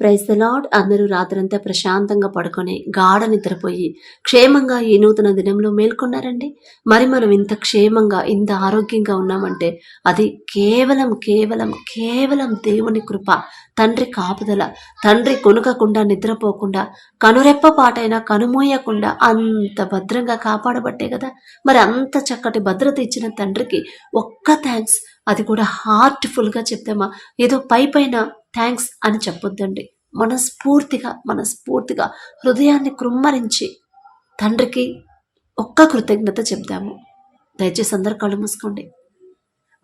Praise the అందరూ రాత్రంతా ప్రశాంతంగా పడుకొని గాఢ నిద్రపోయి క్షేమంగా ఈ నూతన దినంలో మేల్కొన్నారండి. మరి మనం ఇంత క్షేమంగా ఇంత ఆరోగ్యంగా ఉన్నామంటే అది కేవలం కేవలం కేవలం దేవుని కృప తండ్రి కాపుదల తండ్రి కొనుకకుండా నిద్రపోకుండా కనురెప్ప పాటైనా కనుమోయకుండా అంత భద్రంగా కాపాడబట్టే కదా. మరి అంత చక్కటి భద్రత ఇచ్చిన తండ్రికి ఒక్క థ్యాంక్స్ అది కూడా హార్ట్ఫుల్గా చెప్తామా ఏదో పై పైన థ్యాంక్స్ అని చెప్పొద్దండి. మనస్ఫూర్తిగా మనస్ఫూర్తిగా హృదయాన్ని కృమ్మరించి తండ్రికి ఒక్క కృతజ్ఞత చెప్దాము. దయచేసి అందరు కళ్ళు మూసుకోండి.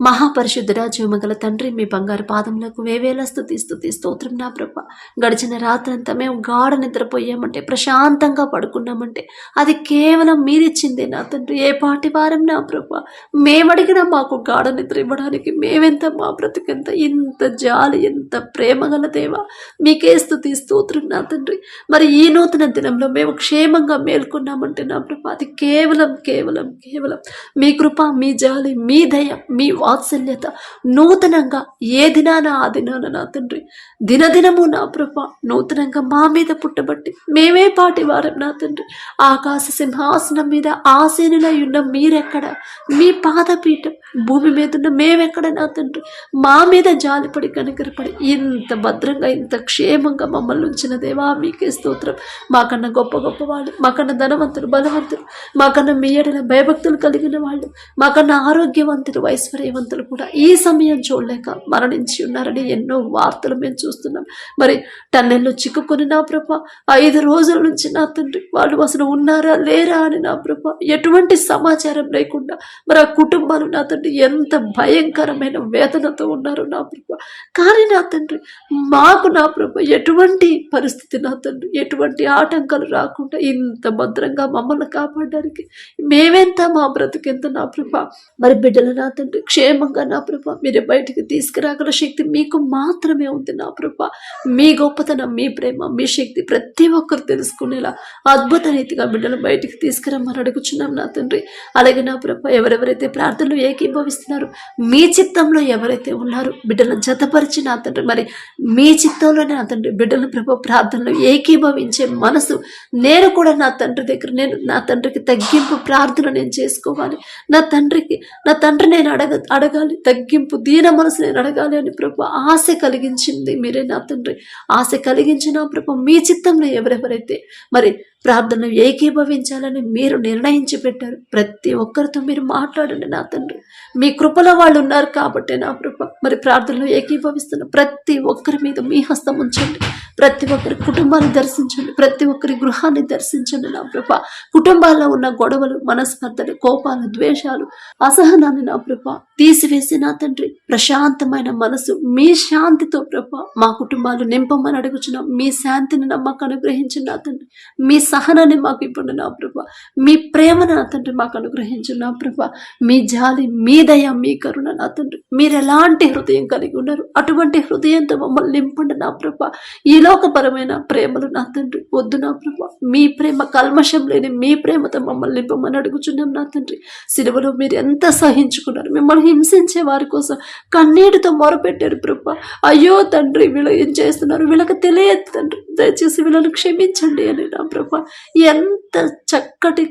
మహాపరిశుద్ధుడా జీవమగల తండ్రి మీ బంగారు పాదములకు వేవేలా స్థుతి స్థుతి స్తోత్రం నా ప్రభ. గడిచిన రాత్రంతా మేము గాఢ నిద్రపోయామంటే ప్రశాంతంగా పడుకున్నామంటే అది కేవలం మీరిచ్చిందే నా తండ్రి ఏ పాటి వారం నా ప్రభ. మేమడిగినా మాకు గాఢ నిద్ర ఇవ్వడానికి మేమెంత మా బ్రతికెంత ఇంత జాలి ఎంత ప్రేమ గల దేవా. మీకే స్థుతి స్తోత్రం నా తండ్రి. మరి ఈ నూతన దినంలో మేము క్షేమంగా మేల్కొన్నామంటే నా ప్రభ అది కేవలం కేవలం కేవలం మీ కృప మీ జాలి మీ దయ మీ వాత్సల్యత నూతనంగా ఏ దినాన ఆ దినాన నా తండ్రి. దినదినము నా ప్రభ నూతనంగా మా మీద పుట్టబట్టి మేమే పాటి వారం నా తండ్రి. ఆకాశ సింహాసనం మీద ఆసీనులై ఉన్న మీరెక్కడ? మీ పాదపీఠం భూమి మీద ఉన్న మేమెక్కడ నా తండ్రి? మా మీద జాలిపడి కనికరపడి ఇంత భద్రంగా ఇంత క్షేమంగా మమ్మల్ని ఉంచిన దేవా మీకే స్తోత్రం. మాకన్నా గొప్ప గొప్ప వాళ్ళు మాకన్నా ధనవంతులు బలవంతులు మాకన్నా మీ ఎడల భయభక్తులు కలిగిన వాళ్ళు మాకన్నా ఆరోగ్యవంతులు ఐశ్వర్యవంతులు కూడా ఈ సమయం చూడలేక మరణించి ఉన్నారని ఎన్నో వార్తలు మేము చూస్తున్నాం. మరి టన్నెల్లో చిక్కుకొని నా ప్రభ ఐదు రోజుల నుంచి నా తండ్రి వాళ్ళు అసలు ఉన్నారా లేరా అని నా ప్రభ ఎటువంటి సమాచారం లేకుండా మరి ఆ కుటుంబాలు నా తండ్రి ఎంత భయంకరమైన వేదనతో ఉన్నారు నా ప్రభ. కానీ నా తండ్రి మాకు నా ప్రభ ఎటువంటి పరిస్థితి నా తండ్రి ఎటువంటి ఆటంకాలు రాకుండా ఇంత భద్రంగా మమ్మల్ని కాపాడడానికి మేమెంత మా బ్రతికెంత నా ప్రభ. మరి బిడ్డలు నా తండ్రి క్షే క్షేమంగా నా ప్రభ మీరు బయటికి తీసుకురాగల శక్తి మీకు మాత్రమే ఉంది నా ప్రభ. మీ గొప్పతనం మీ ప్రేమ మీ శక్తి ప్రతి ఒక్కరు తెలుసుకునేలా అద్భుత రీతిగా బిడ్డలు బయటికి తీసుకురమ్మని అడుగుచున్నాం నా తండ్రి. అలాగే నా ప్రభ ఎవరెవరైతే ప్రార్థనలు ఏకీభవిస్తున్నారు మీ చిత్తంలో ఎవరైతే ఉన్నారో బిడ్డలను జతపరిచి నా తండ్రి మరి మీ చిత్తంలోనే నా తండ్రి బిడ్డల ప్రభ ప్రార్థనలు ఏకీభవించే మనసు నేను కూడా నా తండ్రి దగ్గర నేను నా తండ్రికి తగ్గింపు ప్రార్థన నేను చేసుకోవాలి. నా తండ్రికి నా తండ్రి నేను అడగ అడగాలి తగ్గింపు దీన మనసు నేను అడగాలి అని ప్రభు ఆశ కలిగించింది మీరే నా తండ్రి. ఆశ కలిగించిన ప్రభు మీ చిత్తంలో ఎవరెవరైతే మరి ప్రార్థన ఏకీభవించాలని మీరు నిర్ణయించి పెట్టారు ప్రతి ఒక్కరితో మీరు మాట్లాడండి నా తండ్రి. మీ కృపలో వాళ్ళు ఉన్నారు కాబట్టి నా కృప. మరి ప్రార్థనలు ఏకీభవిస్తున్న ప్రతి ఒక్కరి మీద మీ హస్తం ఉంచండి. ప్రతి ఒక్కరి కుటుంబాన్ని దర్శించండి. ప్రతి ఒక్కరి గృహాన్ని దర్శించండి నా ప్రభ కుటుంబాల్లో ఉన్న గొడవలు మనస్పర్ధలు కోపాలు ద్వేషాలు అసహనాన్ని నా ప్రభ తీసివేసి నా తండ్రి ప్రశాంతమైన మనసు మీ శాంతితో ప్రభ మా కుటుంబాలు నింపమని అడుగుచున్నాం. మీ శాంతిని నమ్మకం అనుగ్రహించండి నా తండ్రి. మీ సహనాన్ని మాకు ఇప్పుడు నా ప్రభ. మీ ప్రేమను నా తండ్రి మాకు అనుగ్రహించు నా ప్రభ. మీ జాలి మీ దయ మీ కరుణ నా తండ్రి. మీరు ఎలాంటి హృదయం కలిగి ఉన్నారు? అటువంటి హృదయంతో మమ్మల్ని నింపండి నా ప్రభ. ఈ లోకపరమైన ప్రేమలు నా తండ్రి. వద్దు నా ప్రభ. మీ ప్రేమ కల్మషం లేని మీ ప్రేమతో మమ్మల్ని నింపమని అడుగుచున్నాం నా తండ్రి. సిలువలో మీరు ఎంత సహించుకున్నారు? మిమ్మల్ని హింసించే వారి కోసం కన్నీటితో మొరపెట్టారు ప్రభ. అయ్యో తండ్రి వీళ్ళు ఏం చేస్తున్నారు? వీళ్ళకి తెలియదు తండ్రి. దయచేసి వీళ్ళని క్షమించండి అని నా ప్రభ. ఎంత చక్కటి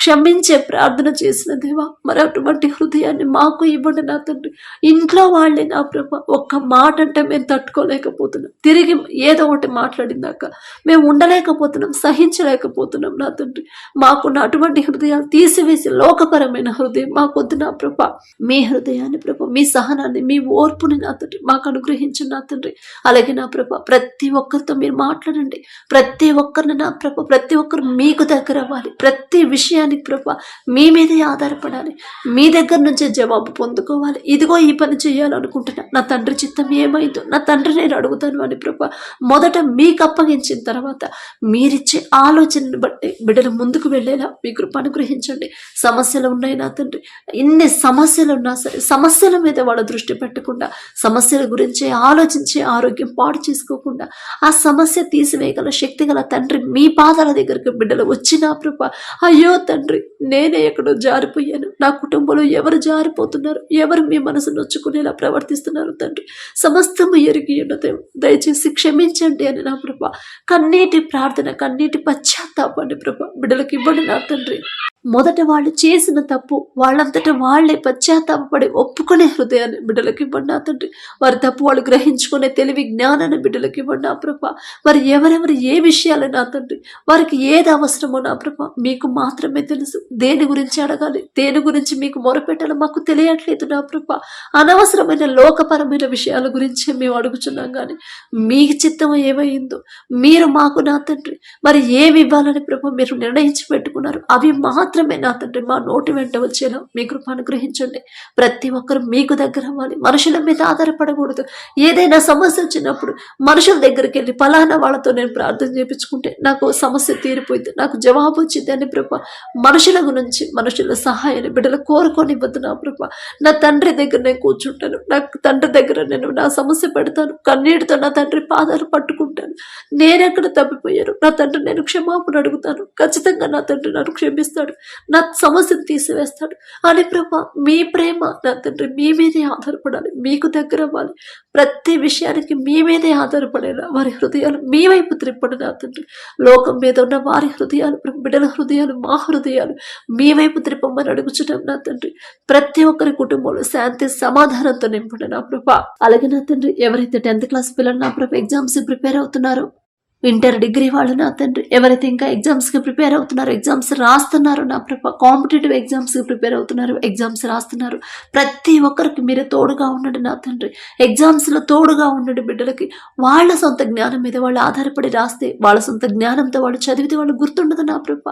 క్షమించే ప్రార్థన చేసిన దేవా మరి అటువంటి హృదయాన్ని మాకు ఇవ్వండి నా తండ్రి. ఇంట్లో వాళ్ళే నా ప్రభ ఒక్క మాట అంటే మేము తట్టుకోలేకపోతున్నాం. తిరిగి ఏదో ఒకటి మాట్లాడిందాక మేము ఉండలేకపోతున్నాం సహించలేకపోతున్నాం నా తండ్రి. మాకున్న అటువంటి హృదయాలు తీసివేసి లోకపరమైన హృదయం మాకొద్దు నా ప్రభ. మీ హృదయాన్ని ప్రభ మీ సహనాన్ని మీ ఓర్పుని నా తండ్రి మాకు అనుగ్రహించిన నా తండ్రి. అలాగే నా ప్రభ ప్రతి ఒక్కరితో మీరు మాట్లాడండి. ప్రతి ఒక్కరిని నా ప్రభ ప్రతి ఒక్కరు మీకు దగ్గర అవ్వాలి. ప్రతి విషయాన్ని విషయానికి ప్రభ. మీ మీదే ఆధారపడాలి. మీ దగ్గర నుంచే జవాబు పొందుకోవాలి. ఇదిగో ఈ పని చేయాలనుకుంటున్నా. నా తండ్రి చిత్తం ఏమైందో నా తండ్రి నేను అడుగుతాను అని ప్రభా. మొదట మీకు అప్పగించిన తర్వాత మీరిచ్చే ఆలోచనను బట్టి బిడ్డలు ముందుకు వెళ్ళేలా మీ కృప అనుగ్రహించండి. సమస్యలు ఉన్నాయి నా తండ్రి. ఎన్ని సమస్యలు ఉన్నా సరే సమస్యల మీద వాళ్ళ దృష్టి పెట్టకుండా సమస్యల గురించి ఆలోచించే ఆరోగ్యం పాడు చేసుకోకుండా ఆ సమస్య తీసివేయగల శక్తి గల తండ్రి మీ పాదాల దగ్గరికి బిడ్డలు వచ్చినా కృప అయ్యో తండ్రి నేనే ఎక్కడో జారిపోయాను. నా కుటుంబంలో ఎవరు జారిపోతున్నారు? ఎవరు మీ మనసు నొచ్చుకునేలా ప్రవర్తిస్తున్నారు తండ్రి? సమస్తము ఎరిగి ఉన్న దయచేసి క్షమించండి అని నా ప్రభ. కన్నీటి ప్రార్థన కన్నీటి పశ్చాత్తాపాన్ని ప్రభ. బిడ్డలకు ఇవ్వండి నా తండ్రి. మొదట వాళ్ళు చేసిన తప్పు వాళ్ళంతట వాళ్ళే పశ్చాత్తాపడి ఒప్పుకునే హృదయాన్ని బిడ్డలకి ఇవ్వండి తండ్రి. వారి తప్పు వాళ్ళు గ్రహించుకునే తెలివి జ్ఞానాన్ని బిడ్డలకి ఇవ్వండి నా ప్రభ. వారు ఎవరెవరు ఏ విషయాలు నా తండ్రి? వారికి ఏది అవసరమో నా ప్రభ. మీకు మాత్రమే తెలుసు. దేని గురించి అడగాలి? దేని గురించి మీకు మొరపెట్టాలో మాకు తెలియట్లేదు నా ప్రభ. అనవసరమైన లోకపరమైన విషయాల గురించి మేము అడుగుతున్నాం కానీ మీ చిత్తం ఏమైందో మీరు మాకు నా తండ్రి. మరి ఏమి ఇవ్వాలని ప్రభ మీరు నిర్ణయించి పెట్టుకున్నారు? అవి మాత్రమే నా తండ్రి మా నోటి వెంట వచ్చేలా మీ కృప అనుగ్రహించండి. ప్రతి ఒక్కరు మీకు దగ్గర అవ్వాలి. మనుషుల మీద ఆధారపడకూడదు. ఏదైనా సమస్య వచ్చినప్పుడు మనుషుల దగ్గరికి వెళ్ళి ఫలానా వాళ్ళతో నేను ప్రార్థన చేయించుకుంటే నాకు సమస్య తీరిపోయింది నాకు జవాబు వచ్చింది అని ప్రభ మనుషుల గురించి మనుషుల సహాయాన్ని బిడ్డలు కోరుకొని ఇవ్వద్దు నా ప్రభ నా తండ్రి దగ్గర నేను కూర్చుంటాను. నా తండ్రి దగ్గర నేను నా సమస్య పెడతాను. కన్నీటితో నా తండ్రి పాదాలు పట్టుకుంటాను. నేనెక్కడ తప్పిపోయాను? నా తండ్రి నేను క్షమాపణ అడుగుతాను. ఖచ్చితంగా నా తండ్రి నన్ను క్షమిస్తాడు. నా సమస్యను తీసివేస్తాడు. అని ప్రభా మీ ప్రేమ నా తండ్రి మీ మీదే ఆధారపడాలి. మీకు దగ్గర అవ్వాలి. ప్రతి విషయానికి మీ మీదే ఆధారపడేలా వారి హృదయాలు మీ వైపు త్రిప్పడు నా తండ్రి. లోకం మీద ఉన్న వారి హృదయాలు బిడ్డల హృదయాలు మా హృదయాలు మీ వైపు త్రిప్పమని అడుగుచున్నాం నా తండ్రి. ప్రతి ఒక్కరి కుటుంబంలో శాంతి సమాధానంతో నింపండి నా ప్రభ. అలాగే నా తండ్రి ఎవరైతే టెన్త్ క్లాస్ పిల్లలు నా ప్రభ ఎగ్జామ్స్ ప్రిపేర్ అవుతున్నారో ఇంటర్ డిగ్రీ వాళ్ళు నా తండ్రి. ఎవరైతే ఇంకా ఎగ్జామ్స్కి ప్రిపేర్ అవుతున్నారో ఎగ్జామ్స్ రాస్తున్నారు నా ప్రిప కాంపిటేటివ్ ఎగ్జామ్స్కి ప్రిపేర్ అవుతున్నారు ఎగ్జామ్స్ రాస్తున్నారు. ప్రతి ఒక్కరికి మీరే తోడుగా ఉండండి నా తండ్రి. ఎగ్జామ్స్లో తోడుగా ఉండండి బిడ్డలకి. వాళ్ళ సొంత జ్ఞానం మీద వాళ్ళు ఆధారపడి రాస్తే వాళ్ళ సొంత జ్ఞానంతో వాళ్ళు చదివితే వాళ్ళు గుర్తుండదు నా ప్రభ.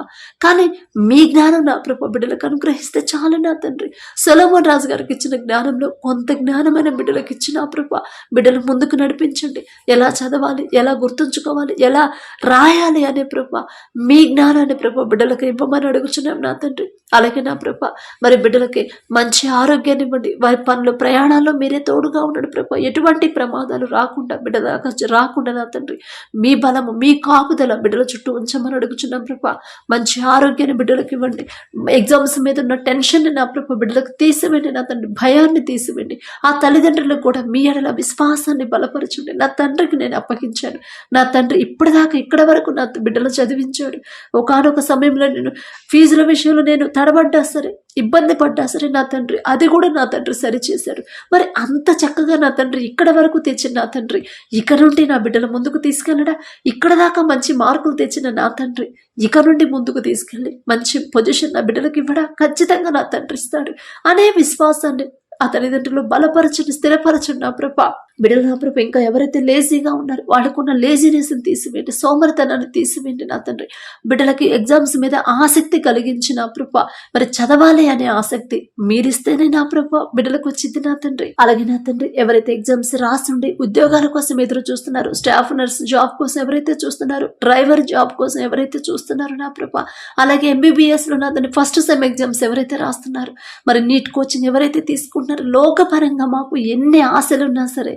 కానీ మీ జ్ఞానం నా ప్రభ బిడ్డలకు అనుగ్రహిస్తే చాలు నా తండ్రి. సొలమోన్ రాజు గారికి ఇచ్చిన జ్ఞానంలో కొంత జ్ఞానమైన బిడ్డలకు ఇచ్చిన నా ప్రభ బిడ్డలు ముందుకు నడిపించండి. ఎలా చదవాలి ఎలా గుర్తుంచుకోవాలి ఎలా రాయాలి అనే ప్రభ మీ జ్ఞానాన్ని ప్రభ బిడ్డలకు ఇవ్వమని అడుగుచున్నాం నా తండ్రి. అలాగే నా ప్రభ మరి బిడ్డలకి మంచి ఆరోగ్యాన్ని ఇవ్వండి. వారి పనులు ప్రయాణాల్లో మీరే తోడుగా ఉన్నాడు ప్రభ. ఎటువంటి ప్రమాదాలు రాకుండా బిడ్డ దాకా రాకుండా నా తండ్రి మీ బలము మీ కాపుదల బిడ్డల చుట్టూ ఉంచమని అడుగుచున్నాం ప్రభ. మంచి ఆరోగ్యాన్ని బిడ్డలకు ఇవ్వండి. ఎగ్జామ్స్ మీద ఉన్న టెన్షన్ని నా ప్రభ బిడ్డలకు తీసివేయండి నా తండ్రి. భయాన్ని తీసివెండి ఆ తల్లిదండ్రులకు కూడా మీ ఎడల విశ్వాసాన్ని బలపరచండి. నా తండ్రికి నేను అప్పగించాను. నా తండ్రి ఇప్పటిదాకా ఇక్కడ వరకు నా బిడ్డలు చదివించాడు ఒకనొక సమయంలో నేను ఫీజుల విషయంలో నేను తడబడ్డా సరే ఇబ్బంది పడ్డా సరే నా తండ్రి అది కూడా నా తండ్రి సరిచేశాడు మరి అంత చక్కగా నా తండ్రి ఇక్కడ వరకు తెచ్చిన నా తండ్రి ఇక నుండి నా బిడ్డల ముందుకు తీసుకెళ్ళడా? ఇక్కడ దాకా మంచి మార్కులు తెచ్చిన నా తండ్రి ఇక నుండి ముందుకు తీసుకెళ్ళి మంచి పొజిషన్ నా బిడ్డలకు ఇవ్వడా? ఖచ్చితంగా నా తండ్రి ఇస్తాడు. అనే విశ్వాసాన్ని ఆ తల్లిదండ్రులు బలపరచండి స్థిరపరచండి నా ప్రభా. బిడ్డలు ఇంకా ఎవరైతే లేజీగా ఉన్నారు వాళ్ళకున్న లేజీనెస్ని తీసివేయండి సోమరితనాన్ని తీసివేయండి నా తండ్రి. బిడ్డలకి ఎగ్జామ్స్ మీద ఆసక్తి కలిగించిన అప్రూప ప్రభ మరి చదవాలి అనే ఆసక్తి మీరిస్తేనే నా ప్రభ బిడ్డలకు వచ్చింది నా తండ్రి. అలాగే నా తండ్రి ఎవరైతే ఎగ్జామ్స్ రాస్తుండి ఉద్యోగాల కోసం ఎదురు చూస్తున్నారు స్టాఫ్ నర్స్ జాబ్ కోసం ఎవరైతే చూస్తున్నారు డ్రైవర్ జాబ్ కోసం ఎవరైతే చూస్తున్నారో నా ప్రభ అలాగే ఎంబీబీఎస్లో నా తండ్రి ఫస్ట్ సెమ్ ఎగ్జామ్స్ ఎవరైతే రాస్తున్నారు మరి నీట్ కోచింగ్ ఎవరైతే తీసుకుంటున్నారో లోకపరంగా మాకు ఎన్ని ఆశలు ఉన్నా సరే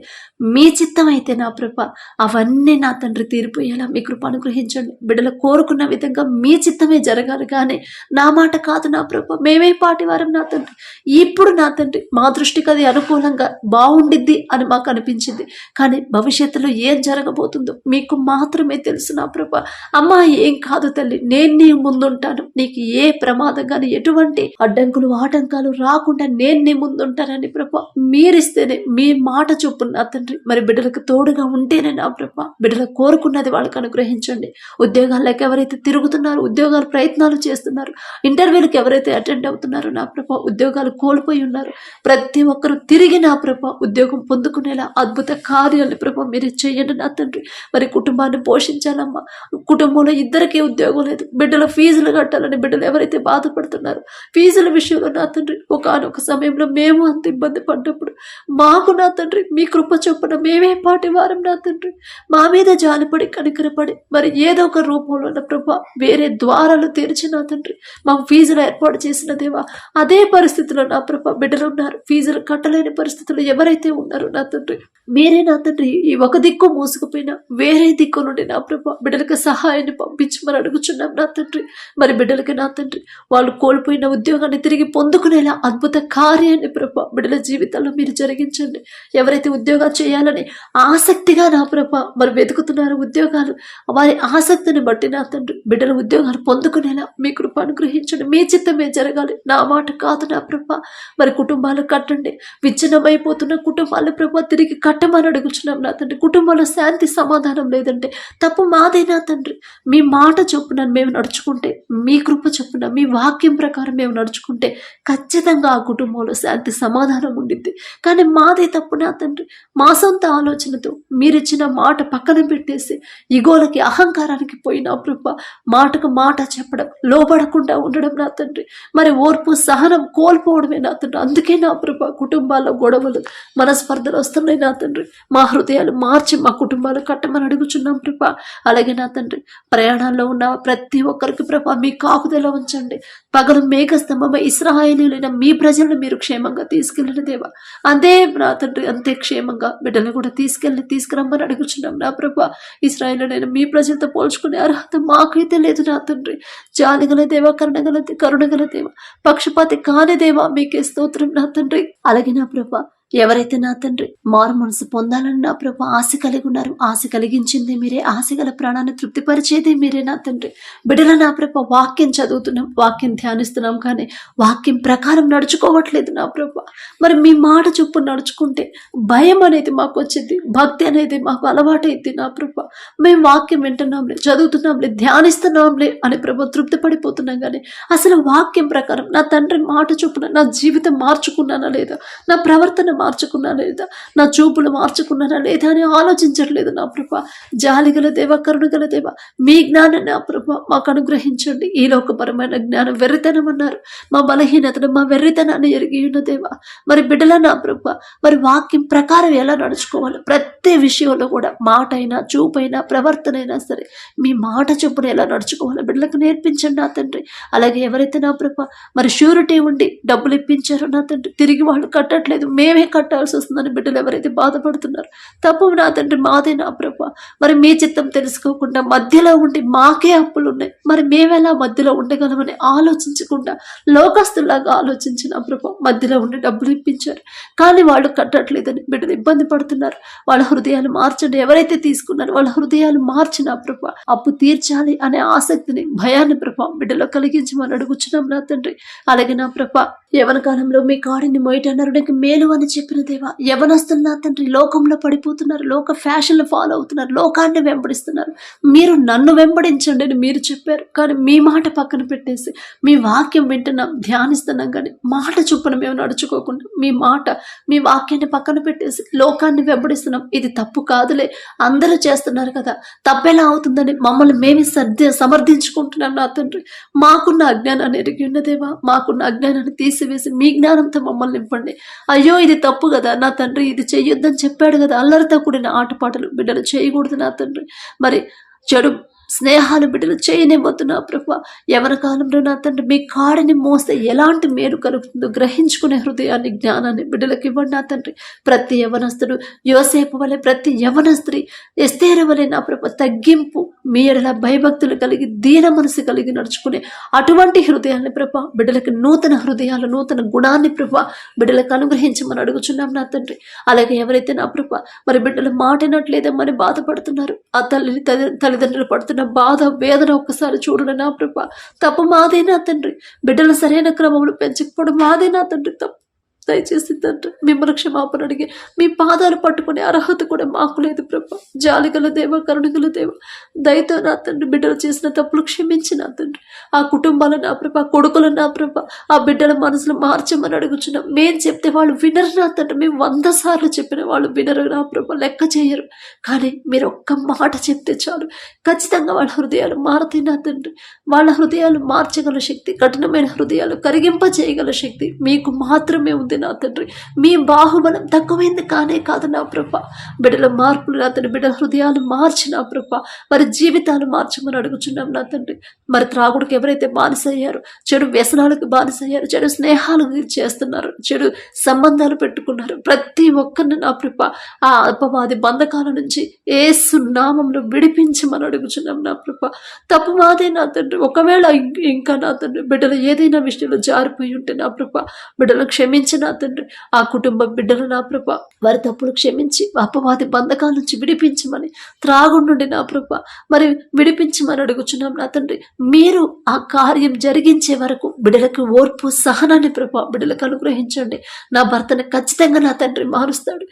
మీ చిత్తం అయితే నా ప్రభ అవన్నీ నా తండ్రి తీరిపోయేలా మీ కృప అనుగ్రహించండి. బిడ్డలు కోరుకున్న విధంగా మీ చిత్తమే జరగాలి కానీ నా మాట కాదు నా ప్రభ మేమే పాటివారం నా తండ్రి. ఇప్పుడు నా తండ్రి మా దృష్టికి అది అనుకూలంగా బాగుండిద్ది అని మాకు అనిపించింది. కానీ భవిష్యత్తులో ఏం జరగబోతుందో మీకు మాత్రమే తెలుసు నా ప్రభ అమ్మా ఏం కాదు తల్లి. నేను నీ ముందుంటాను. నీకు ఏ ప్రమాదం కానీ ఎటువంటి అడ్డంకులు ఆటంకాలు రాకుండా నేను నీ ముందుంటానని ప్రభ మీరిస్తేనే మీ మాట చొప్పున నా తండ్రి మరి బిడ్డలకు తోడుగా ఉంటేనే నా ప్రభ. బిడ్డలు కోరుకున్నది వాళ్ళకి అనుగ్రహించండి. ఉద్యోగాలకు ఎవరైతే తిరుగుతున్నారో ఉద్యోగాలు ప్రయత్నాలు చేస్తున్నారు ఇంటర్వ్యూలకు ఎవరైతే అటెండ్ అవుతున్నారో నా ప్రభ ఉద్యోగాలు కోల్పోయి ఉన్నారు. ప్రతి ఒక్కరూ తిరిగి నా ప్రభ ఉద్యోగం పొందుకునేలా అద్భుత కార్యాలు ప్రభ మీరు చేయండి నా తండ్రి. మరి కుటుంబాన్ని పోషించాలమ్మా. కుటుంబంలో ఇద్దరికీ ఉద్యోగం లేదు. బిడ్డల ఫీజులు కట్టాలని బిడ్డలు ఎవరైతే బాధపడుతున్నారో ఫీజుల విషయంలో నా తండ్రి ఒకనొక సమయంలో మేము అంత ఇబ్బంది పడ్డప్పుడు మాకు నా తండ్రి మీ కృప కృప చొప్పున మేమే పాటి వారం నా తండ్రి. మా మీద జాలిపడి కనికరపడి మరి ఏదో ఒక రూపంలో నా ప్రభా వేరే ద్వారాలు తెరిచి నా తండ్రి. మాకు ఫీజులు ఏర్పాటు చేసిన దేవా అదే పరిస్థితిలో నా ప్రభా బిడ్డలు ఉన్నారు. ఫీజులు కట్టలేని పరిస్థితులు ఎవరైతే ఉన్నారో నా తండ్రి మీరే నా తండ్రి. ఈ ఒక దిక్కు మూసుకుపోయినా వేరే దిక్కు నుండి నా ప్రభా బిడ్డలకు సహాయాన్ని పంపించమని అడుగుచున్నాం నా తండ్రి. మరి బిడ్డలకి నా తండ్రి వాళ్ళు కోల్పోయిన ఉద్యోగాన్ని తిరిగి పొందుకునేలా అద్భుత కార్యాన్ని ప్రభా బిడ్డల జీవితాల్లో మీరు జరిగించండి. ఎవరైతే ఉద్యోగాలు చేయాలని ఆసక్తిగా నా ప్రభా మరి వెతుకుతున్నారు ఉద్యోగాలు. వారి ఆసక్తిని బట్టి నా తండ్రి బిడ్డల ఉద్యోగాలు పొందుకునేలా మీ కృప అనుగ్రహించండి. మీ చిత్తమే జరగాలి. నా మాట కాదు నా ప్రభ. మరి కుటుంబాలు కట్టండి. విచ్ఛిన్నమైపోతున్న కుటుంబాలు ప్రభా తిరిగి కట్టమని అడుగుచున్నాం నా తండ్రి. కుటుంబంలో శాంతి సమాధానం లేదంటే తప్పు మాదేనా తండ్రి. మీ మాట చొప్పున మేము నడుచుకుంటే మీ కృప చొప్పున మీ వాక్యం ప్రకారం మేము నడుచుకుంటే ఖచ్చితంగా ఆ కుటుంబంలో శాంతి సమాధానం ఉండిద్ది. కానీ మాదే తప్పు నా తండ్రి. మా సొంత ఆలోచనతో మీరిచ్చిన మాట పక్కన పెట్టేసి ఇగోలకి అహంకారానికి పోయిన కృప మాటకు మాట చెప్పడం లోబడకుండా ఉండడం నా తండ్రి. మరి ఓర్పు సహనం కోల్పోవడమే నా తండ్రి. అందుకే నా కృప కుటుంబాల్లో గొడవలు మనస్పర్ధలు వస్తున్నాయి నా తండ్రి. మా హృదయాలు మార్చి మా కుటుంబాలు కట్టమని అడుగుచున్నాం కృప అలాగే నా తండ్రి ప్రయాణాల్లో ఉన్న ప్రతి ఒక్కరికి ప్రభ మీ కాపుదల ఉంచండి. పగలు మేఘస్తంభమ ఇస్రాయేలీలైన మీ ప్రజలను మీరు క్షేమంగా తీసుకెళ్ళిన దేవా. అంతే నా తండ్రి అంతే క్షేమంగా బిడ్డలు కూడా తీసుకెళ్ళి తీసుకురమ్మని అడుగుచున్నాం నా ప్రభ. ఇస్రాయేలీలైన మీ ప్రజలతో పోల్చుకునే అర్హత మాకైతే లేదు నా తండ్రి. జాలిగల దేవ కరుణగల కరుణగల దేవ. పక్షపాతి కాని దేవా మీకే స్తోత్రం నా తండ్రి. అలాగే నా ప్రభా ఎవరైతే నా తండ్రి మారు మనసు పొందాలని నా ప్రభు ఆశ కలిగి ఉన్నారు ఆశ కలిగించింది మీరే ఆశ గల ప్రాణాన్ని తృప్తిపరిచేది మీరే నా తండ్రి. బిడ్డల నా ప్రభు వాక్యం చదువుతున్నాం వాక్యం ధ్యానిస్తున్నాం కానీ వాక్యం ప్రకారం నడుచుకోవట్లేదు నా ప్రభు. మరి మీ మాట చొప్పు నడుచుకుంటే భయం అనేది మాకు వచ్చింది భక్తి అనేది మాకు అలవాటైంది నా ప్రభు. మేము వాక్యం వింటున్నాంలే చదువుతున్నాంలే ధ్యానిస్తున్నాంలే అని ప్రభు తృప్తి పడిపోతున్నాం కానీ అసలు వాక్యం ప్రకారం నా తండ్రి మాట చొప్పున నా జీవితం మార్చుకున్నానా లేదా? నా ప్రవర్తన మార్చుకున్నా లేదా? నా చూపులు మార్చుకున్నానా లేదా అని ఆలోచించట్లేదు నా ప్రభ. జాలిగల దేవ కరుణగల దేవ మీ జ్ఞానాన్ని నా ప్రభ మాకు అనుగ్రహించండి. ఈ లోకపరమైన జ్ఞానం వెర్రితనం అన్నారు. మా బలహీనతను మా వెర్రితనాన్ని ఎరిగి ఉన్న దేవ మరి బిడ్డల నా ప్రభ మరి వాక్యం ప్రకారం ఎలా నడుచుకోవాలి ప్రతి విషయంలో కూడా మాట అయినా చూపైనా ప్రవర్తన అయినా సరే మీ మాట చొప్పున ఎలా నడుచుకోవాలి బిడ్డలకు నేర్పించండి నా తండ్రి. అలాగే ఎవరైతే నా ప్రభ మరి షూరిటీ ఉండి డబ్బులు ఇప్పించారో నా తండ్రి తిరిగి వాళ్ళు కట్టట్లేదు. మేమే కట్టాల్సి వస్తుందని బిడ్డలు ఎవరైతే బాధపడుతున్నారు? తప్పు నా తండ్రి మాదే నా ప్రభ. మరి మీ చిత్తం తెలుసుకోకుండా మధ్యలో ఉండి మాకే అప్పులు ఉన్నాయి మరి మేమెలా మధ్యలో ఉండగలమని ఆలోచించకుండా లోకస్తులాగా ఆలోచించిన ప్రభ మధ్యలో ఉండి డబ్బులు ఇప్పించారు. కానీ వాళ్ళు కట్టట్లేదని బిడ్డలు ఇబ్బంది పడుతున్నారు. వాళ్ళ హృదయాలు మార్చండి. ఎవరైతే తీసుకున్నారో వాళ్ళ హృదయాలు మార్చిన ప్రభ అప్పు తీర్చాలి అనే ఆసక్తిని భయాన్ని ప్రభ బిడ్డలో కలిగించమని అడుగుచున్నాం నా తండ్రి. అలాగే నా ప్రభ యవన కాలంలో మీ కాడిని మొయటనరుడికి మేలు అని చెప్పిన దేవా యవనస్తులు నా తండ్రి లోకంలో పడిపోతున్నారు లోక ఫ్యాషన్లు ఫాలో అవుతున్నారు లోకాన్ని వెంబడిస్తున్నారు. మీరు నన్ను వెంబడించండి అని మీరు చెప్పారు. కానీ మీ మాట పక్కన పెట్టేసి మీ వాక్యం వింటున్నాం ధ్యానిస్తున్నాం కానీ మాట చొప్పున మేము నడుచుకోకుండా మీ మాట మీ వాక్యాన్ని పక్కన పెట్టేసి లోకాన్ని వెంబడిస్తున్నాం. ఇది తప్పు కాదులే. అందరూ చేస్తున్నారు కదా. తప్పెలా అవుతుందని మమ్మల్ని మేమే సర్ది సమర్థించుకుంటున్నాం నా తండ్రి. మాకున్న అజ్ఞానాన్ని ఎరిగి ఉన్నదేవా? మాకున్న అజ్ఞానాన్ని తీసివేసి మీ జ్ఞానంతో మమ్మల్ని నింపండి అయ్యో ఇది తప్పు కదా? నా తండ్రి ఇది చెయ్యొద్దని చెప్పాడు కదా? అల్లరితో కూడిన ఆటపాటలు బిడ్డలు చేయకూడదు నా తండ్రి. మరి చెడు స్నేహాలు బిడ్డలు చేయనివ్వతున్నా నా ఎవరి కాలంలో నా తండ్రి మీ కాడిని మోస్తే ఎలాంటి మేలు కలుగుతుందో గ్రహించుకునే హృదయాన్ని జ్ఞానాన్ని బిడ్డలకు ఇవ్వండి నా తండ్రి. ప్రతి యవనస్తుడు యువసేపు వలె ప్రతి యవనస్త్రీ ఎస్తేర వలె నా ప్రభ తగ్గింపు మీ ఎడల భయభక్తులు కలిగి దీన మనసు కలిగి నడుచుకునే అటువంటి హృదయాన్ని ప్రభ బిడ్డలకు నూతన హృదయాలు నూతన గుణాన్ని ప్రభ బిడ్డలకు అనుగ్రహించమని అడుగుచున్నాం నా తండ్రి. అలాగే ఎవరైతే నా ప్రభ మరి బిడ్డలు మాటినట్లేదమ్మని బాధపడుతున్నారు ఆ తల్లిని తల్లి- తల్లిదండ్రులు పడుతున్నారు పడుతున్న బాధ వేదన ఒక్కసారి చూడండి నా ప్రభ. తప్పు మాదేనా తండ్రి. బిడ్డలు సరైన క్రమంలో పెంచకపోవడం మాదేనా తండ్రి తప్పు. దయచేసి తండ్రి మిమ్మల్ని క్షమాపణ అడిగి మీ పాదాలు పట్టుకునే అర్హత కూడా మాకు లేదు ప్రభ. జాలిగల దేవ కరుణగల దేవ దయతో నా తండ్రి బిడ్డలు చేసిన తప్పులు క్షమించి నా తండ్రి. ఆ కుటుంబాలు నా ప్రభ కొడుకులు నా ప్రభ ఆ బిడ్డల మనసులు మార్చమని అడుగుచున్నాం. మేము చెప్తే వాళ్ళు వినరు నా తండ్రి. మేము వంద సార్లు చెప్పిన వాళ్ళు వినరు నా ప్రభ. లెక్క చేయరు. కానీ మీరు ఒక్క మాట చెప్తే చాలు. ఖచ్చితంగా వాళ్ళ హృదయాలు మారుతాయి నా తండ్రి. వాళ్ళ హృదయాలు మార్చగల శక్తి కఠినమైన హృదయాలు కరిగింప చేయగల శక్తి మీకు మాత్రమే ఉంది. ఉంది నా తండ్రి. మీ బాహుబలం తక్కువైంది కానే కాదు నా ప్రభ. బిడ్డల మార్పులు నా తండ్రి బిడ్డల హృదయాలు మార్చి నా ప్రభ. మరి జీవితాలు మార్చమని అడుగుచున్నాం నా తండ్రి. మరి త్రాగుడికి ఎవరైతే బానిసయ్యారో చెడు వ్యసనాలకు బానిసయ్యారు చెడు స్నేహాలు చేస్తున్నారు చెడు సంబంధాలు పెట్టుకున్నారు ప్రతి ఒక్కరిని నా ప్రభ ఆ అపవాది బంధకాల నుంచి ఏసు నామంలో విడిపించమని అడుగుచున్నాం నా ప్రభ. తప్పు మాదే నా తండ్రి. ఒకవేళ ఇంకా నా తండ్రి బిడ్డలు ఏదైనా విషయంలో జారిపోయి ఉంటే నా ప్రభ బిడ్డలు క్షమించిన నా తండ్రి ఆ కుటుంబ బిడ్డలు నా ప్రభ. వారి తప్పులు క్షమించి అపవాది బంధకాల నుంచి విడిపించమని త్రాగుండుండి నా ప్రభ. మరి విడిపించమని అడుగుచున్నాం నా తండ్రి. మీరు ఆ కార్యం జరిగించే వరకు బిడ్డలకు ఓర్పు సహనాన్ని ప్రభ బిడ్డలకు అనుగ్రహించండి. నా భర్తను ఖచ్చితంగా నా తండ్రి మారుస్తాడు.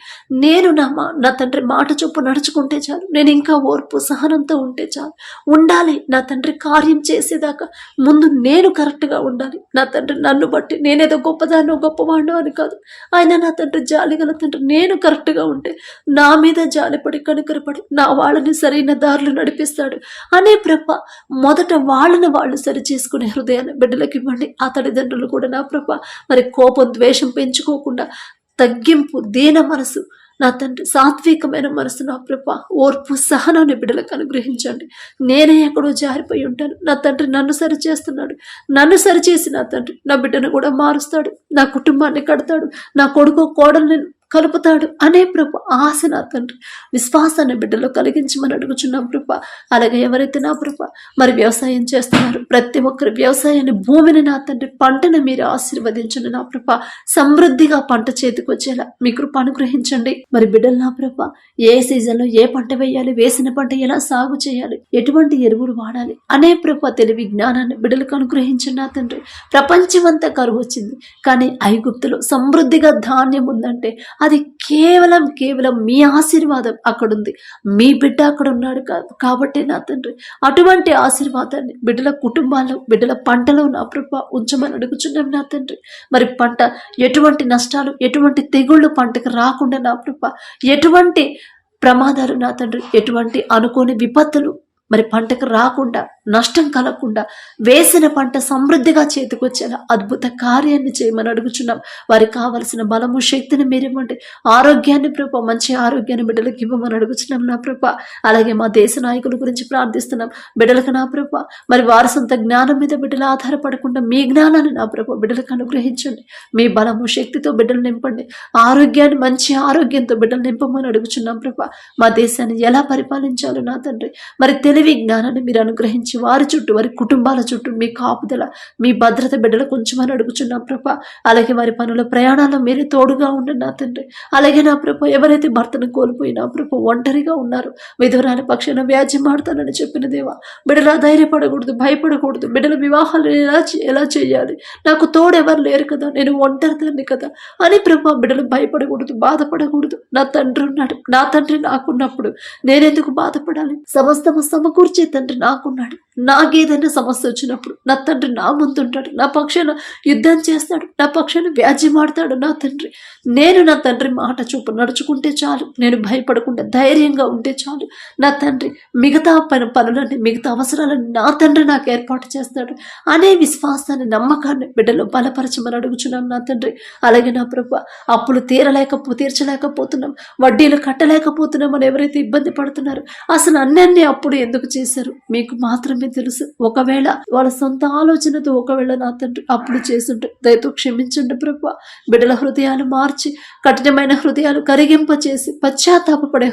నేను నా మా నా తండ్రి మాట చొప్పు నడుచుకుంటే చాలు. నేను ఇంకా ఓర్పు సహనంతో ఉంటే చాలు. ఉండాలి నా తండ్రి కార్యం చేసేదాకా ముందు నేను కరెక్ట్గా ఉండాలి. నా తండ్రి నన్ను బట్టి నేనేదో గొప్పదాన్నో గొప్పవాడినో అని కాదు. ఆయన నా తండ్రి జాలి గల తండ్రి. నేను కరెక్ట్గా ఉంటే నా మీద జాలిపడి కనుకరపడి నా వాళ్ళని సరైన దారులు నడిపిస్తాడు. అనే ప్రభ మొదట వాళ్ళని వాళ్ళు సరి చేసుకునే హృదయాన్ని బిడ్డలకి ఇవ్వండి. ఆ తల్లిదండ్రులు కూడా నా ప్రభ. మరి కోపం ద్వేషం పెంచుకోకుండా తగ్గింపు దీన మనసు నా తండ్రి సాత్వికమైన మనసు నా ప్రభ. ఓర్పు సహనాన్ని బిడ్డలకు అనుగ్రహించండి. నేనే ఎక్కడో జారిపోయి ఉంటాను. నా తండ్రి నన్ను సరి చేస్తున్నాడు నన్ను సరిచేసి నా తండ్రి నా బిడ్డను కూడా మారుస్తాడు. నా కుటుంబాన్ని కడతాడు. నా కొడుకు కోడల్ని కలుపుతాడు. అనే ప్రభు ఆశ నా తండ్రి. విశ్వాసాన్ని బిడ్డలో కలిగించమని అడుగుచున్నాం ప్రభ. అలాగే ఎవరైతే నా ప్రభ మరి వ్యవసాయం చేస్తున్నారు ప్రతి ఒక్కరు వ్యవసాయాన్ని భూమిని నా తండ్రి పంటను మీరు ఆశీర్వదించండి నా ప్రభ. సమృద్ధిగా పంట చేతికి వచ్చేలా మీ కృప అనుగ్రహించండి. మరి బిడ్డలు నా ప్రభ ఏ సీజన్లో ఏ పంట వేయాలి వేసిన పంట ఎలా సాగు చేయాలి ఎటువంటి ఎరువులు వాడాలి అనే ప్రభ తెలివి జ్ఞానాన్ని బిడ్డలకు అనుగ్రహించండి నా తండ్రి. ప్రపంచమంతా కరువు వచ్చింది. కానీ ఐగుప్తులో సమృద్ధిగా ధాన్యం ఉందంటే అది కేవలం కేవలం మీ ఆశీర్వాదం అక్కడుంది. మీ బిడ్డ అక్కడ ఉన్నాడు కాబట్టి నా తండ్రి. అటువంటి ఆశీర్వాదాన్ని బిడ్డల కుటుంబాల్లో బిడ్డల పంటలో నా ప్రభ ఉంచమని అడుగుచున్నాం నా తండ్రి. మరి పంట ఎటువంటి నష్టాలు ఎటువంటి తెగుళ్ళు పంటకు రాకుండా నా ప్రభ ఎటువంటి ప్రమాదాలు నా తండ్రి ఎటువంటి అనుకోని విపత్తులు మరి పంటకు రాకుండా నష్టం కలగకుండా వేసిన పంట సమృద్ధిగా చేతికొచ్చేలా అద్భుత కార్యాన్ని చేయమని అడుగుచున్నాం. వారికి కావలసిన బలము శక్తిని మీరివ్వండి. ఆరోగ్యాన్ని ప్రభ మంచి ఆరోగ్యాన్ని బిడ్డలకు ఇవ్వమని అడుగుచున్నాం నా ప్రభ. అలాగే మా దేశ నాయకుల గురించి ప్రార్థిస్తున్నాం. బిడ్డలకు నా ప్రభ మరి వారి సొంత జ్ఞానం మీద బిడ్డలు ఆధారపడకుండా మీ జ్ఞానాన్ని నా ప్రభ బిడ్డలకు అనుగ్రహించండి. మీ బలము శక్తితో బిడ్డలు నింపండి. ఆరోగ్యాన్ని మంచి ఆరోగ్యంతో బిడ్డలు నింపమని అడుగుచున్నాం ప్రభ. మా దేశాన్ని ఎలా పరిపాలించాలో నా తండ్రి మరి తెలివి జ్ఞానాన్ని మీరు అనుగ్రహించి వారి చుట్టూ వారి కుటుంబాల చుట్టూ మీ కాపుదల మీ భద్రత బిడ్డలు కొంచెమని అడుగుచున్నాం ప్రభా. అలాగే వారి పనుల ప్రయాణాల్లో మీరే తోడుగా ఉండండి నా తండ్రి. అలాగే నా ప్రభ ఎవరైతే భర్తను కోల్పోయి నా ప్రభ ఒంటరిగా ఉన్నారు. విధురాని పక్షాన వ్యాజ్యం ఆడతానని చెప్పిన దేవా బిడ్డలా ధైర్యపడకూడదు భయపడకూడదు. బిడ్డల వివాహాలు ఎలా ఎలా చేయాలి? నాకు తోడెవరు లేరు కదా నేను ఒంటరిదాన్ని కదా అని ప్రభా బిడ్డలు భయపడకూడదు బాధపడకూడదు. నా తండ్రి ఉన్నాడు నా తండ్రి నాకున్నప్పుడు నేనెందుకు బాధపడాలి? సమస్తము సమకూర్చే తండ్రి నాకున్నాడు. నాకేదైనా సమస్య వచ్చినప్పుడు నా తండ్రి నా ముందుంటాడు నా పక్షాన యుద్ధం చేస్తాడు నా పక్షాన వ్యాజ్యమాడతాడు నా తండ్రి. నేను నా తండ్రి మాట చూపు నడుచుకుంటే చాలు నేను భయపడకుండా ధైర్యంగా ఉంటే చాలు. నా తండ్రి మిగతా పని పనులన్నీ మిగతా అవసరాలను నా తండ్రి నాకు ఏర్పాటు చేస్తాడు. అనే విశ్వాసాన్ని నమ్మకాన్ని బిడ్డలో బలపరచమని అడుగుచున్నాం నా తండ్రి. అలాగే నా ప్రభు అప్పులు తీరలేకపో తీర్చలేకపోతున్నాం వడ్డీలు కట్టలేకపోతున్నాం అని ఎవరైతే ఇబ్బంది పడుతున్నారో అసలు అన్నీ అప్పుడు ఎందుకు చేశారు? మీకు మాత్రం మాత్రమే తెలుసు. ఒకవేళ వాళ్ళ సొంత ఆలోచనతో ఒకవేళ నా తండ్రి అప్పులు చేస్తుంటే దయతో క్షమించండి ప్రభు. బిడ్డల హృదయాలు మార్చి కఠినమైన హృదయాలు కరిగింప చేసి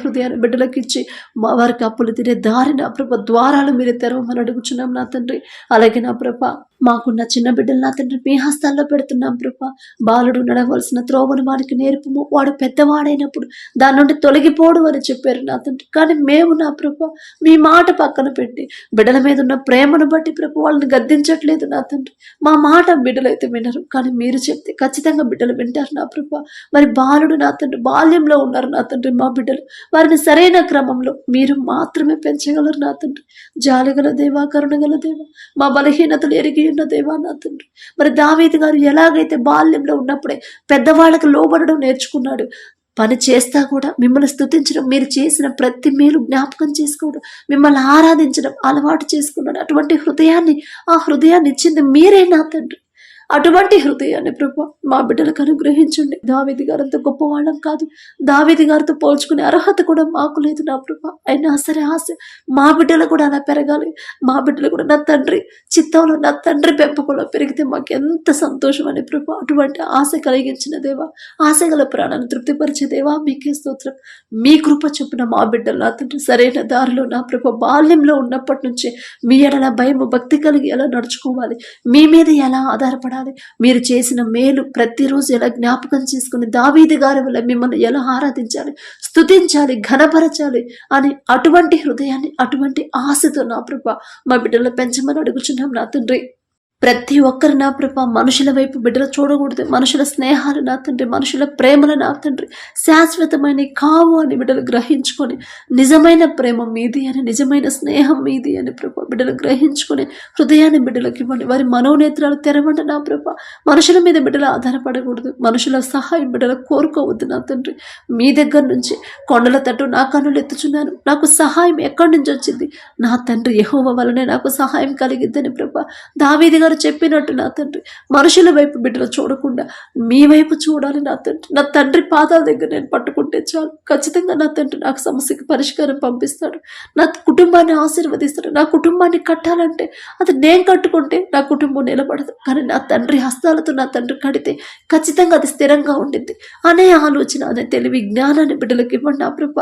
హృదయాలు బిడ్డలకు ఇచ్చి మా వారికి అప్పులు తినే దారి నా ప్రభ ద్వారాలు మీరు తెరవమని అడుగుచున్నాం నా తండ్రి. అలాగే నా ప్రభ మాకున్న చిన్న బిడ్డలు నా తండ్రి మీ హస్తాల్లో పెడుతున్నాం ప్రభ. బాలుడు నడవలసిన త్రోవను వాడికి నేర్పము. వాడు పెద్దవాడైనప్పుడు దాని నుండి తొలగిపోడు అని చెప్పారు నా తండ్రి. కానీ మేము నా ప్రభ మీ మాట పక్కన పెట్టి బిడ్డల మీద ఉన్న ప్రేమను బట్టి ప్రభు వాళ్ళని గద్దించట్లేదు నా తండ్రి. మా మాట బిడ్డలైతే వినరు. కానీ మీరు చెప్తే ఖచ్చితంగా బిడ్డలు వింటారు నా ప్రభ. మరి బాలుడు నా తండ్రి బాల్యంలో ఉన్నారు నా తండ్రి మా బిడ్డలు. వారిని సరైన క్రమంలో మీరు మాత్రమే పెంచగలరు నా తండ్రి. జాలిగల దేవా కరుణగల దేవా మా బలహీనతలు ఎరిగి ఉన్న దేవా మరి దావేది గారు ఎలాగైతే బాల్యంలో ఉన్నప్పుడే పెద్దవాళ్ళకి లోబడడం నేర్చుకున్నాడు పని చేస్తా కూడా మిమ్మల్ని స్థుతించడం మీరు చేసిన ప్రతి మేలు జ్ఞాపకం చేసుకోవడం మిమ్మల్ని ఆరాధించడం అలవాటు చేసుకున్నాడు. అటువంటి హృదయాన్ని ఆ హృదయాన్ని ఇచ్చింది మీరే నా తండ్రి. అటువంటి హృదయాన్ని ప్రభు మా బిడ్డలకు అనుగ్రహించండి. దావిది గారంత అంత వాళ్ళం కాదు. దావిది గారితో పోల్చుకునే అర్హత కూడా మాకు లేదు నా ప్రభు. అయినా సరే ఆశ మా బిడ్డలు కూడా అలా పెరగాలి. మా బిడ్డలు కూడా నా తండ్రి చిత్తంలో నా తండ్రి పెంపకంలో పెరిగితే మాకు ఎంత సంతోషం అని ప్రభు. అటువంటి ఆశ కలిగించిన దేవా ఆశ గల ప్రాణాన్ని తృప్తిపరిచే దేవా మీకే స్తోత్రం. మీ కృప చొప్పున మా బిడ్డలు నా తండ్రి సరైన దారిలో నా ప్రభ బాల్యంలో ఉన్నప్పటి నుంచి మీ ఎడల భయము భక్తి కలిగి ఎలా నడుచుకోవాలి? మీ మీద ఎలా ఆధారపడాలి? మీరు చేసిన మేలు ప్రతిరోజు ఎలా జ్ఞాపకం చేసుకుని దావీది గారి వల్ల మిమ్మల్ని ఎలా ఆరాధించాలి స్తుతించాలి ఘనపరచాలి అని అటువంటి హృదయాన్ని అటువంటి ఆశతో నా ప్రభ మా బిడ్డలు పెంచమని అడుగుచున్నాం నా తండ్రి. ప్రతి ఒక్కరు నా ప్రభ మనుషుల వైపు బిడ్డలు చూడకూడదు. మనుషుల స్నేహాలు నా తండ్రి మనుషుల ప్రేమలు నా తండ్రి. శాశ్వతమైన కావు అని బిడ్డలు గ్రహించుకొని నిజమైన ప్రేమ మీది అని నిజమైన స్నేహం మీది అని ప్రభ బిడ్డలు గ్రహించుకొని హృదయాన్ని బిడ్డలకు ఇవ్వండి. వారి మనోనేత్రాలు తెరవండి నా ప్రభ. మనుషుల మీద బిడ్డలు ఆధారపడకూడదు. మనుషుల సహాయం బిడ్డలు కోరుకోవద్దు నా తండ్రి. మీ దగ్గర నుంచి కొండల తట్టు నా కన్నులు ఎత్తుచున్నాను. నాకు సహాయం ఎక్కడి నుంచి వచ్చింది? నా తండ్రి యహోవ వలనే నాకు సహాయం కలిగిద్దని ప్రభ. దావీదిగా గారు చెప్పినట్టు నా తండ్రి. మనుషుల వైపు బిడ్డలు చూడకుండా మీ వైపు చూడాలి నా తండ్రి. నా తండ్రి పాదాల దగ్గర నేను పట్టుకుంటే చాలు. ఖచ్చితంగా నా తండ్రి నాకు సమస్యకి పరిష్కారం పంపిస్తాడు. నా కుటుంబాన్ని ఆశీర్వదిస్తాడు. నా కుటుంబాన్ని కట్టాలంటే అది నేను కట్టుకుంటే నా కుటుంబం నిలబడదు. కానీ నా తండ్రి హస్తాలతో నా తండ్రి కడితే ఖచ్చితంగా అది స్థిరంగా ఉండింది అనే ఆలోచన అనే తెలివి జ్ఞానాన్ని బిడ్డలకు ఇవ్వండి నా ప్రభ.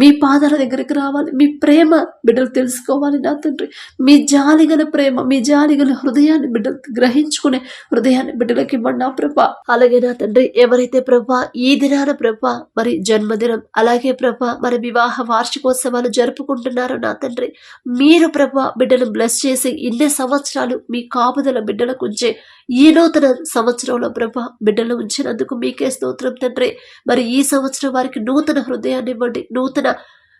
మీ పాదాల దగ్గరికి రావాలి. మీ ప్రేమ బిడ్డలు తెలుసుకోవాలి నా తండ్రి. మీ జాలిగల ప్రేమ మీ జాలిగల హృదయాన్ని బిడ్డలు గ్రహించుకునే హృదయాన్ని బిడ్డలకి ఇవ్వండి నా ప్రభ. అలాగే నా తండ్రి ఎవరైతే ప్రభ ఈ దినాన ప్రభ మరి జన్మదినం అలాగే ప్రభ మరి వివాహ వార్షికోత్సవాలు జరుపుకుంటున్నారో నా తండ్రి మీరు ప్రభ బిడ్డను బ్లెస్ చేసి ఇన్ని సంవత్సరాలు మీ కాపుదల బిడ్డలకు ఉంచే ఈ నూతన సంవత్సరంలో ప్రభ బిడ్డలు ఉంచినందుకు మీకే స్తోత్రం తండ్రి. మరి ఈ సంవత్సరం వారికి నూతన హృదయాన్ని ఇవ్వండి నూతన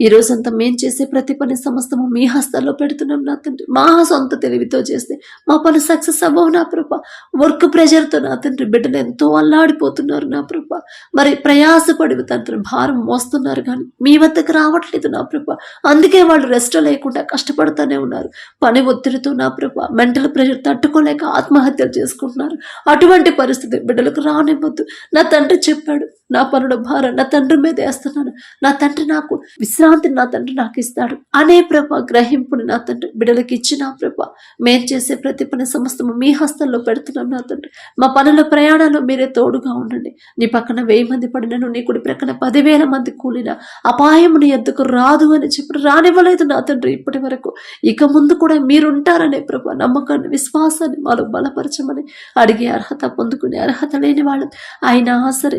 ఈ రోజంతా మేం చేసే ప్రతి పని సమస్తము మీ హస్తాల్లో పెడుతున్నాం నా తండ్రి. మా సొంత తెలివితో చేస్తే మా పని సక్సెస్ అవ్వవు నా ప్రభ. వర్క్ ప్రెషర్తో నా తండ్రి బిడ్డలు ఎంతో అల్లాడిపోతున్నారు నా ప్రభ. మరి ప్రయాసపడి తండ్రి భారం మోస్తున్నారు కానీ మీ వద్దకు రావట్లేదు నా ప్రభ. అందుకే వాళ్ళు రెస్ట్ లేకుండా కష్టపడుతూనే ఉన్నారు. పని ఒత్తిడితో నా ప్రభ మెంటల్ ప్రెషర్ తట్టుకోలేక ఆత్మహత్యలు చేసుకుంటున్నారు. అటువంటి పరిస్థితి బిడ్డలకు రానివ్వద్దు. నా తండ్రి చెప్పాడు నా పనుల భారం నా తండ్రి మీద వేస్తున్నాను. నా తండ్రి నాకు విశ్రాంతిని నా తండ్రి నాకు ఇస్తాడు. అనే ప్రభ గ్రహింపుని నా తండ్రి బిడ్డలకి ఇచ్చిన ప్రభ మేం చేసే ప్రతి పని సమస్తము మీ హస్తంలో పెడుతున్నాం నా తండ్రి. మా పనుల ప్రయాణాలు మీరే తోడుగా ఉండండి. నీ పక్కన వెయ్యి మంది పడినను నీ కుడి ప్రక్కన పదివేల మంది కూలిన అపాయం నీ ఎద్దుకు రాదు అని చెప్పి రానివ్వలేదు నా తండ్రి ఇప్పటి వరకు. ఇక ముందు కూడా మీరుంటారనే ప్రభ నమ్మకాన్ని విశ్వాసాన్ని మాలో బలపరచమని అడిగే అర్హత పొందుకునే అర్హత లేని వాళ్ళు. అయినా సరే